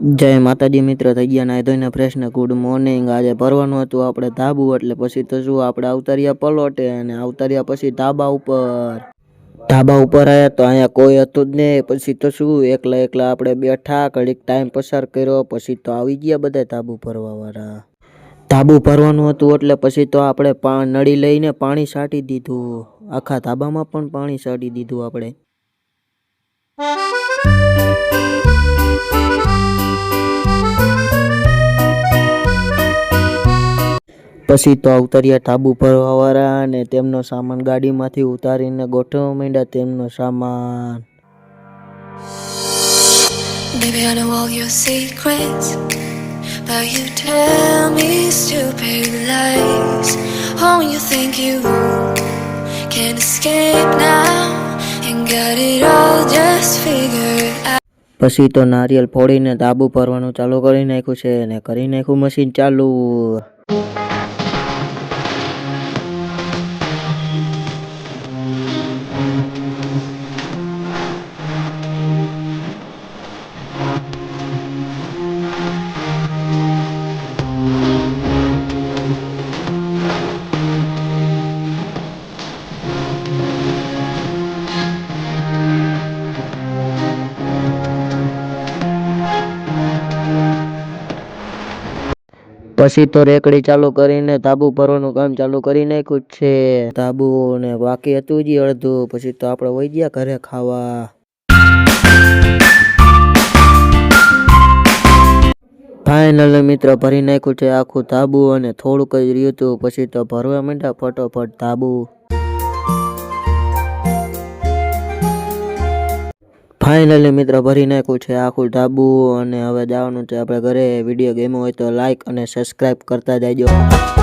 જય માતાજી મિત્ર, થઈ ગયા નાય ધોઈને ફ્રેશને ગુડ મોર્નિંગ આજે ભરવાનું હતું આપણે ધાબુ, એટલે પછી તો શું આપણે અવતાર્યા પલોટે અને અવતાર્યા પછી ધાબા ઉપર. ધાબા ઉપર આવ્યા તો અહીંયા કોઈ હતું જ નહીં. પછી તો શું, એકલા એકલા આપણે બેઠા, ઘડીક ટાઈમ પસાર કર્યો, પછી તો આવી ગયા બધા ધાબુ ભરવા વાળા. ધાબુ ભરવાનું હતું એટલે પછી તો આપણે પા, નળી લઈને પાણી છાંટી દીધું. આખા ધાબામાં પણ પાણી છાંટી દીધું આપણે. પછી તો અવતર્યા ધાબુ ભરવાવાળા અને તેમનો સામાન ગાડીમાંથી ઉતારીને ગોઠવવા માંડ્યા તેમનો સામાન Baby, I know all your secrets, but you tell me stupid lies. Oh, you think you can escape now and got it all just figured out. પછી તો નારિયેલ ફોડીને તાબુ ભરવાનું ચાલુ કરી નાખ્યું છે અને કરી નાખ્યું મશીન ચાલુ પછી તો રેકડી ચાલુ કરીને ધાબુ ભરવાનું કામ ચાલુ કરી નાખ્યું છે. ધાબુ ને બાકી હતું જ અડધું, પછી તો આપણે વહી ગયા ઘરે ખાવા. ફાઇનલ મિત્ર ભરી નાખ્યું છે આખું ધાબુ અને થોડુંક જ રહ્યું હતું પછી તો ભરવા માંડ્યા ફટોફટ ધાબુ. ફાઇનલી મિત્ર, ભરી નાખ્યું છે આખું ધાબુ અને હવે જવાનું છે આપણે ઘરે. વીડિયો ગેમ હોય તો લાઇક અને સબસ્ક્રાઈબ કરતા જાયજો